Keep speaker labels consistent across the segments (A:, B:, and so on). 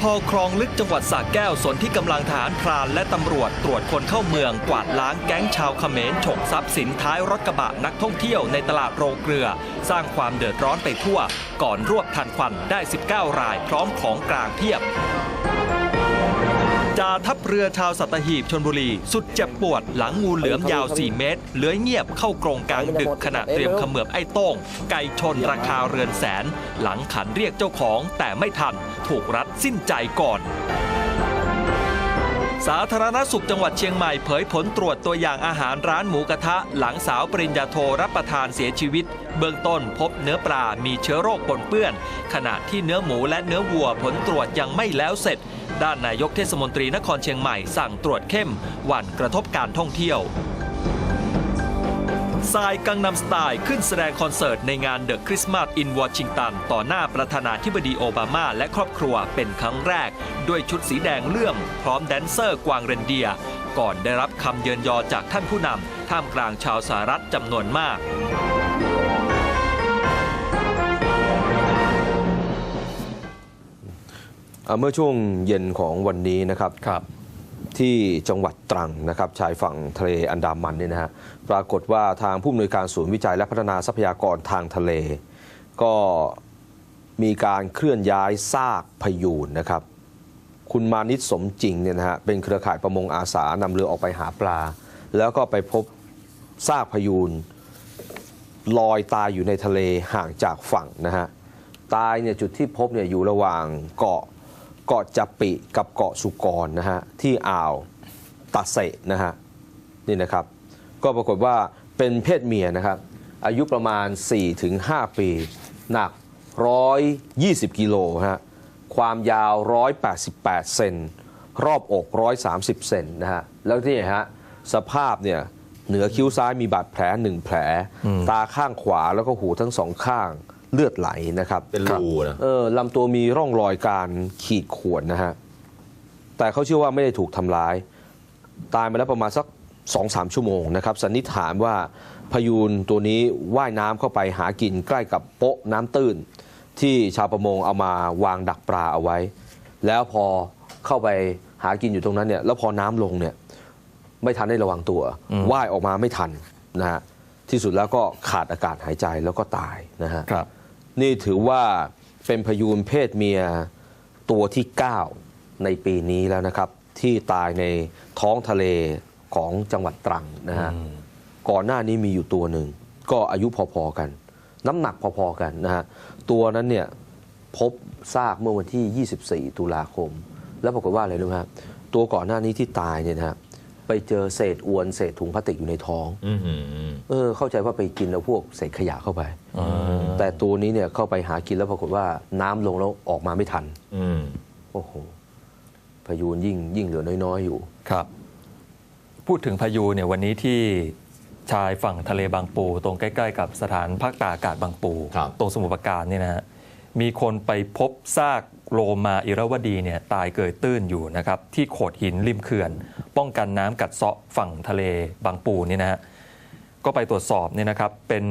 A: พคลองลึกจังหวัดสระแก้วสนที่กำลังทหารพรานและตำรวจตรวจคนเข้าเมืองกวาดล้างแก๊งชาวเขมรฉกทรัพย์สินท้ายรถกระบะนักท่องเที่ยวในตลาดโรงเกลือ สร้างความเดือดร้อนไปทั่ว ก่อนรวบทันควันได้ 19 รายพร้อมของกลางเพียบ จ่าทัพเรือชาวสัตหีบชนบุรี สุดเจ็บปวดหลังงูเหลือมยาว 4 เมตรเลื้อยเงียบเข้ากรงกลางดึกขณะเตรียมเขมือบไอ้โต้ง ไก่ชนราคาเรือนแสน หลังขันเรียกเจ้าของแต่ไม่ทัน ถูกรัดสิ้นใจก่อนสาธารณสุขจังหวัดเชียงใหม่เผยผลตรวจตัวอย่างอาหารร้านหมูกระทะ หลังสาวปริญญาโทรับประทานเสียชีวิต เบื้องต้นพบเนื้อปลามีเชื้อโรคปนเปื้อน ขณะที่เนื้อหมูและเนื้อวัวผลตรวจยังไม่แล้วเสร็จ ด้านนายกเทศมนตรีนครเชียงใหม่สั่งตรวจเข้มหวั่นกระทบการท่องเที่ยวทรายกังนำสไตล์ขึ้นแสดงคอนเสิร์ตในงานเดอะคริสต์มาสอินวอชิงตันต่อหน้าประธานาธิบดีโอบามาและครอบครัวเป็นครั้งแรก ด้วยชุดสีแดงเลื่อม พร้อมแดนเซอร์กวางเรนเดียร์ก่อนได้รับคำเยินยอจากท่านผู้นำท่ามกลางชาวสหรัฐจำนวนมาก
B: เมื่อช่วงเย็นของวันนี้นะครับ
C: ครับ
B: ที่จังหวัดตรังนะครับชายฝั่งทะเลอันดามันเนี่ยนะฮะปรากฏว่าทางผู้อำนวยการศูนย์วิจัยและพัฒนาทรัพยากรทางทะเล ก็มีการเคลื่อนย้ายซากพยูนนะครับ คุณมานิตสมจริงเนี่ยนะฮะเป็นเครือข่ายประมงอาสานำเรือออกไปหาปลา แล้วก็ไปพบซากพยูนลอยตายอยู่ในทะเลห่างจากฝั่งนะฮะตายเนี่ยจุดที่พบเนี่ยอยู่ระหว่างเกาะ เกาะจับปิกับเกาะสุกรนะฮะที่อ่าวตาเสะนะฮะนี่นะครับ ก็ปรากฏว่าเป็นเพศเมียนะครับ อายุประมาณ 4-5 ปี หนัก 120 กิโลฮะความยาว 188 เซนรอบอก 130 เซนนะฮะแล้วที่ฮะสภาพเนี่ยเหนือคิ้วซ้ายมีบาดแผลหนึ่งแผล ตาข้างขวาแล้วก็หูทั้งสองข้าง เลือดไหลนะครับ
D: เป็นรูนะ
B: เออลำตัวมีร่องรอยการขีดข่วนนะฮะแต่เขาเชื่อว่าไม่ได้ถูกทำร้าย ตายมาแล้วประมาณสัก2อสชั่วโมงนะครับสันนิษฐานว่าพยูนตัวนี้ว่ายน้ำเข้าไปหากินใกล้กับโป๊ะน้ำตื้น ที่ชาวประมงเอามาวางดักปลาเอาไว้ แล้วพอเข้าไปหากินอยู่ตรงนั้นเนี่ยแล้วพอน้ำลงเนี่ยไม่ทันได้ระวังตัวว่ายออกมาไม่ทันนะฮะ ที่สุดแล้วก็ขาดอากาศหายใจแล้วก็ตายนะฮะ
C: ครับ
B: นี่ถือว่าเป็นพยูนเพศเมียตัวที่ 9 ในปีนี้แล้วนะครับ ที่ตายในท้องทะเลของจังหวัดตรังนะฮะก่อนหน้านี้มีอยู่ตัวหนึ่ง ก็อายุพอๆกัน น้ำหนักพอๆกันนะฮะตัวนั้นเนี่ยพบซากเมื่อวันที่ 24 ตุลาคม แล้วปรากฏว่าอะไรรู้ไหมครับตัวก่อนหน้านี้ที่ตายเนี่ยนะฮะ ไปเจอเศษอวนเศษถุงพลาสติกอยู่ในท้อง
D: อื้อหือ
B: เออ เข้าใจว่าไปกินเอาพวกเศษขยะเข้าไปแต่ตัวนี้เนี่ยเข้าไปหากินแล้วปรากฏว่าน้ำลงแล้วออกมาไม่ทัน
D: อืม
B: โอ้โหพยูนยิ่งยิ่งเหลือน้อยๆอยู่
C: ครับ พูดถึงพายุเนี่ยวันนี้ที่ชายฝั่งทะเลบางปู ตรงใกล้ ๆ กับสถานพักตากอากาศบางปู
D: ครับ
C: ตรงสมุทรปราการเนี่ยนะฮะ มีคนไปพบซากโลมาอิรวดีเนี่ยตายเกยตื้นอยู่นะครับที่โขดหินริมเขื่อน ป้องกันน้ำกัดเซาะฝั่งทะเลบางปูนี่นะฮะก็ไปตรวจสอบเนี่ยนะครับเป็น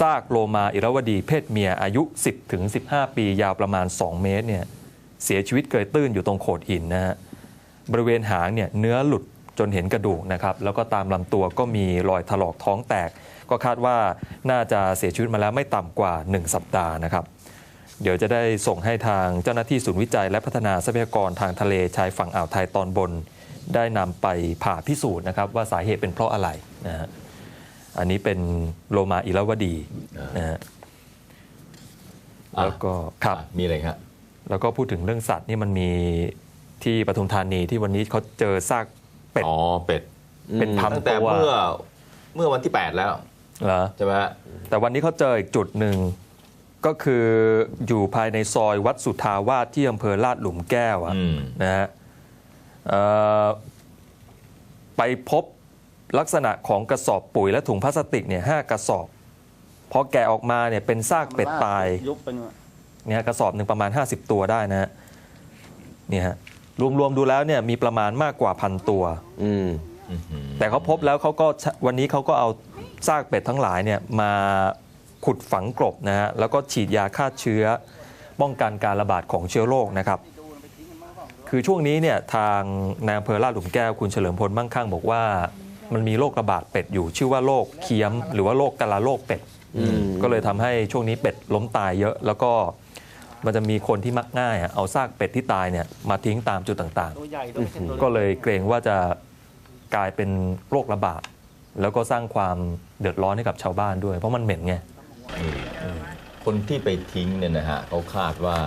C: ซากโลมาอิรวดีเพศเมียอายุ 10ถึงปียาวประมาณ 2 เมตรเนี่ยเสียชีวิตเกยตื้นอยู่ตรงโขดหินนะฮะบริเวณหางเนี่ยเนื้อหลุดจนเห็นกระดูกนะครับแล้วก็ตามลำตัวก็มีรอยถลอกท้องแตก ก็คาดว่าน่าจะเสียชีวิตมาแล้วไม่ต่ำกว่า 1 สัปดาห์นะครับ เดี๋ยวจะได้ส่งให้ทางเจ้าหน้าที่ศูนย์วิจัย และพัฒนาทรัพยากรทางทะเลชายฝั่งอ่าวไทยตอนบน ได้นำไปผ่าพิสูจน์นะครับว่าสาเหตุเป็นเพราะอะไรนะฮะอันนี้เป็นโลมาอิลวดีนะฮะแล้วก็ครับ
D: อะมีอะไรครับ
C: แล้วก็พูดถึงเรื่องสัตว์นี่มันมีที่ปทุมธานีที่วันนี้เขาเจอซากเป็ด
D: อ๋อเป็ด
C: เป็นพัน
D: ตั้งแต่
C: ตัว
D: เมื่อเมื่อวันที่ 8 แล้ว
C: เหรอ
D: ใช่ไหมฮะ
C: แต่วันนี้เขาเจออีกจุดหนึ่ง ก็คืออยู่ภายในซอยวัดสุทาวาสที่อำเภอลาดหลุมแก้วอะ
D: อืม
C: นะฮะเอ่อไปพบลักษณะของกระสอบปุ๋ยและถุงพลาสติกเนี่ยห้ากระสอบพอแกะออกมาเนี่ยเป็นซากเป็ดตาย
E: ยุบไปหมด
C: เนี่ยกระสอบหนึ่งประมาณ 50 ตัวได้นะฮะเนี่ยฮะรวมๆดูแล้วเนี่ยมีประมาณมากกว่าพันตัว
B: อืม
D: อื้อหือ
C: แต่เขาพบแล้วเขาก็ชะวันนี้เขาก็เอาซากเป็ดทั้งหลายเนี่ยมา ขุดฝังกลบนะฮะแล้วก็ฉีดยาฆ่าเชื้อ ป้องกันการระบาดของเชื้อโรคนะครับ
E: ดู
C: คือช่วงนี้เนี่ยทางนายอำเภอลาดหลุมแก้วคุณเฉลิมพลมั่งคั่งบอกว่ามันมีโรคระบาดเป็ดอยู่ชื่อว่าโรคเคี้ยม หรือว่าโรคกะลาโรคเป็ดก็เลยทำให้ช่วงนี้เป็ดล้มตายเยอะ แล้วก็มันจะมีคนที่มักง่ายอะเอาซากเป็ดที่ตายเนี่ยมาทิ้งตามจุดต่างๆ ก็เลยเกรงว่าจะกลายเป็นโรคระบาดแล้วก็สร้างความเดือดร้อนให้กับชาวบ้านด้วย เพราะมันเหม็นไง
D: คนที่ไปทิ้งเนี่ยนะฮะเขาคาดว่า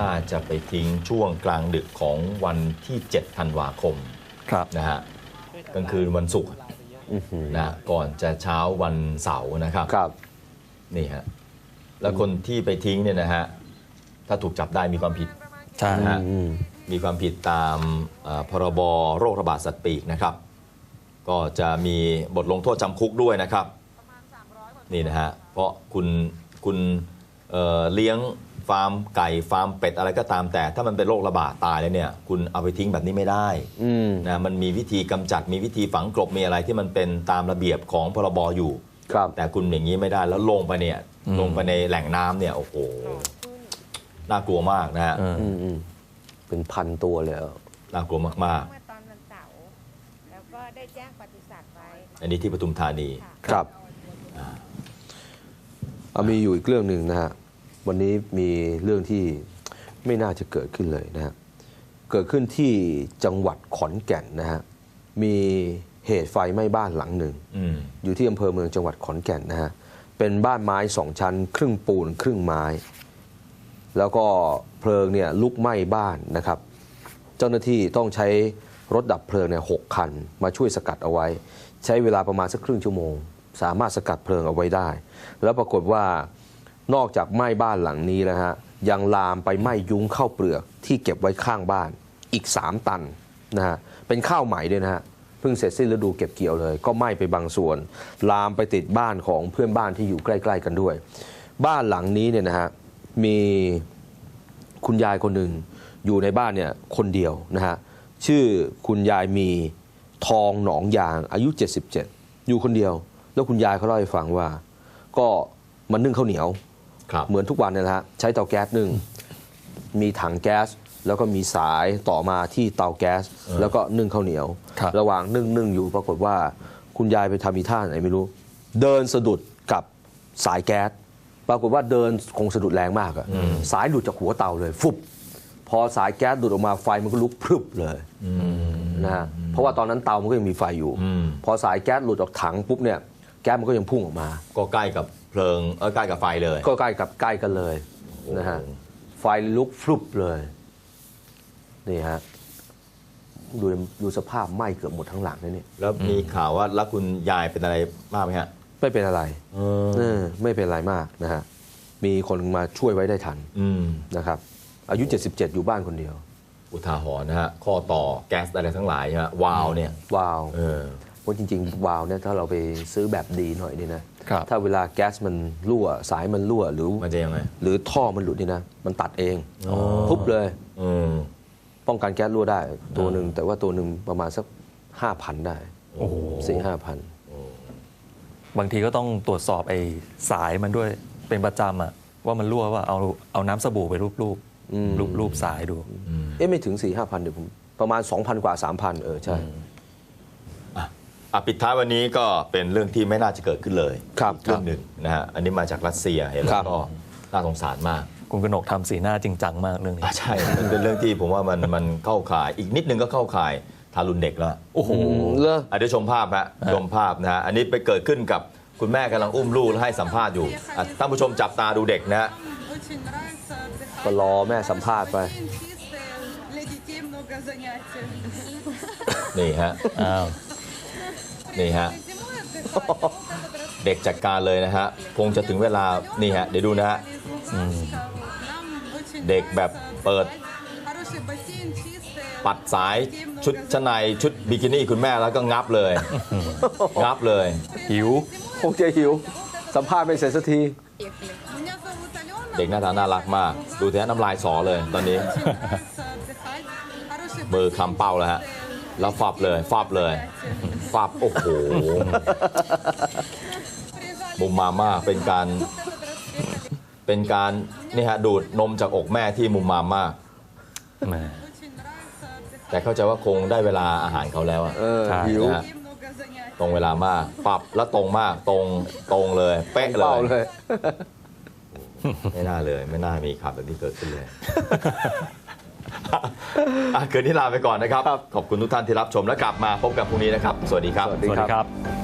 D: น่าจะไปทิ้งช่วงกลางดึกของวันที่ 7 ธันวาคม
C: ครับ
D: นะฮะกลางคืนวันศุกร์
B: อื้อหือ
D: นะก่อนจะเช้าวันเสาร์นะครับ
B: ครับ
D: นี่ฮะแล้วคนที่ไปทิ้งเนี่ยนะฮะถ้าถูกจับได้มีความผิด
C: ใช่
D: นะฮะ
B: อืม
D: มีความผิดตามเอ่อพรบโรคระบาดสัตว์ปีกนะครับ ก็จะมีบทลงโทษจำคุกด้วยนะครับ นี่นะฮะเพราะคุณคุณเอ่อเลี้ยงฟาร์มไก่ฟาร์มเป็ดอะไรก็ตามแต่ ถ้ามันเป็นโรคระบาดตายแล้วเนี่ย คุณเอาไปทิ้งแบบนี้ไม่ได้
B: อืม
D: นะมันมีวิธีกำจัดมีวิธีฝังกลบมีอะไรที่มันเป็นตามระเบียบของพรบอยู่
B: ครับ
D: แต่คุณอย่างนี้ไม่ได้แล้วลงไปเนี่ย
C: อืม
D: ลงไปในแหล่งน้ำเนี่ยโอ้โหน่ากลัวมากนะฮะ
C: เออ
B: อืมอืมเป็นพันตัวเลยเหรอ
D: น่ากลัวมาก
E: เมื่อตอนวันเสาร์แล้วก็ได้แจ้งปศุสัตว์ไว้
D: ๆอันนี้ที่ปทุมธานี
E: ค่ะ
B: ครับ เอามีอยู่อีกเรื่องหนึ่งนะฮะวันนี้มีเรื่องที่ไม่น่าจะเกิดขึ้นเลยนะฮะเกิดขึ้นที่จังหวัดขอนแก่นนะฮะมีเหตุไฟไหม้บ้านหลังหนึ่ง
D: อืม
B: อยู่ที่อำเภอเมืองจังหวัดขอนแก่นนะฮะเป็นบ้านไม้สองชั้น ครึ่งปูนครึ่งไม้ แล้วก็เพลิงเนี่ยลุกไหม้บ้านนะครับ เจ้าหน้าที่ต้องใช้รถดับเพลิงเนี่ยหกคัน มาช่วยสกัดเอาไว้ ใช้เวลาประมาณสักครึ่งชั่วโมง สามารถสกัดเพลิงเอาไว้ได้ แล้วปรากฏว่านอกจากไหม้บ้านหลังนี้นะฮะยังลามไปไหม้ยุ้งข้าวเปลือกที่เก็บไว้ข้างบ้านอีก 3 ตันนะฮะเป็นข้าวใหม่ด้วยนะฮะเพิ่งเสร็จสิ้นฤดูเก็บเกี่ยวเลย ก็ไหม้ไปบางส่วน ลามไปติดบ้านของเพื่อนบ้านที่อยู่ใกล้ ๆ กันด้วย บ้านหลังนี้เนี่ยนะฮะมีคุณยายคนหนึ่งอยู่ในบ้านเนี่ยคนเดียวนะฮะชื่อคุณยายมีทองหนองยางอายุ 77 อยู่คนเดียว แล้วคุณยายเขาเล่าให้ฟังว่า ก็มานึ่งข้าวเหนียว
D: ครับ
B: เหมือนทุกวันเนยนะฮะใช้เตาแก๊สนึ่ง มีถังแก๊ส แล้วก็มีสายต่อมาที่เตาแก๊ส แล้วก็นึ่งข้าวเหนียว
C: ครับ
B: ระหว่างนึ่งนึ่งอยู่ปรากฏว่า คุณยายไปทำอีท่าไหนไม่รู้ เดินสะดุดกับสายแก๊ส ปรากฏว่าเดินคงสะดุดแรงมากอะสายหลุดจากหัวเตาเลย ฟุบพอสายแก๊สหลุดออกมาไฟมันก็ลุกพรึบเลยนะฮะเพราะว่าตอนนั้นเตามันก็ยังมีไฟอยู่
D: อืม
B: พอสายแก๊สหลุดออกถังปุ๊บเนี่ย แก๊สมันก็ยังพุ่งออกมา
D: ก็ใกล้กับเพลิงเออใกล้กับไฟเลย
B: ก็ใกล้กับใกล้กันเลยนะฮะไฟลุกฟลุบเลยนี่ฮะดูดูสภาพไหม้เกือบหมดทั้งหลังเลยเนี่ย
D: แล้วมีข่าวว่าแล้วคุณยายเป็นอะไรมากไหมฮะ
B: ไม่เป็นอะไรเออไม่เป็นอะไรมากนะฮะมีคนมาช่วยไว้ได้ทัน
D: อืม
B: นะครับ อายุ 77 อยู่บ้านคนเดียว
D: อุทาหรณ์นะฮะข้อต่อแก๊สอะไรทั้งหลายฮะวาล์วเนี่ย
B: วาว
D: เออ
B: เพ ราะจริงๆวาวเนี่ยถ้าเราไปซื้อแบบดีหน่อยนี่นะ
C: ครับ
B: ถ้าเวลาแก๊สมันรั่วสายมันรั่วหรือ
D: มันจะยังไง
B: หรือท่อมันหลุดนี่นะ มันตัดเอง
D: อ๋อ
B: ทุบเลย
D: อืม
B: ป้องกันแก๊สรั่วได้ ตัวหนึ่งแต่ว่าตัวหนึ่งประมาณสักห้าพันได้
C: โอ้โห
B: สี่ห้าพัน
C: บางทีก็ต้องตรวจสอบไอ้สายมันด้วยเป็นประจำอะว่ามันรั่วว่าเอาเอาน้ำสบู่ไปรูปรูปรูปรูปสายดู
B: เอ๊ะไม่ถึงสี่ห้าพันเดี๋ยวผมประมาณ2,000กว่า3,000เออใช่
D: อะ ปิดท้ายวันนี้ก็เป็นเรื่องที่ไม่น่าจะเกิดขึ้นเลย
B: ครับ
D: เรื่องหนึ่งนะฮะอันนี้มาจากรัสเซียเห็นแล้วก็น่าสงสารมาก
C: คุณกนกทำสีหน้าจริงจังมากเรื่องนี้
D: ใช่เป็นเรื่องที่ผมว่ามันมันเข้าข่าย อีกนิดนึงก็เข้าข่ายทารุณเด็กแล้ว
C: โอ้โห
B: เลิ
D: กเดี๋ยวชมภาพฮะชมภาพนะฮะอันนี้ไปเกิดขึ้นกับคุณแม่กำลังอุ้มลูกให้สัมภาษณ์อยู่ท่านผู้ชมจับตาดูเด็กนะฮะ
B: ก็รอแม่สัมภาษณ์ไป
D: นี่ฮะ
C: อ้าว
D: นี่ฮะเด็กจัดการเลยนะฮะคงจะถึงเวลานี่ฮะเดี๋ยวดูนะฮะเด็กแบบเปิด ปัดสายชุดชั้นในชุดบิกินี่คุณแม่แล้วก็งับเลย งับเลย
C: หิว
B: คงจะหิว สัมภาษณ์ไม่เสร็จสักที
D: เด็กหน้าตาน่ารักมาก ดูแท้น้ำลายสอเลยตอนนี้มือคำเป้าแล้วฮะแล้วฟับเลยฟับเลย ปับโอ้โหมุมมาม่าเป็นการ เป็นการนี่ฮะดูดนมจากอกแม่ที่มุมมาม่า
C: แต่
D: เข้าใจว่าคงได้เวลาอาหารเขาแล้วอะ
B: เออหิว
D: ตรงเวลามาก ปรับแล้วตรงมากตรงตรงเลย เป๊ะเล
B: ยเลย
D: ไม่น่าเลย ไม่น่ามีข่าวแบบนี้เกิดขึ้นเลย คืนนี้ลาไปก่อนนะครับ ขอบคุณทุกท่านที่รับชมและกลับมาพบกันพรุ่งนี้นะครับ สวัสดีครับ
B: สวัส
C: สวัสดีครับ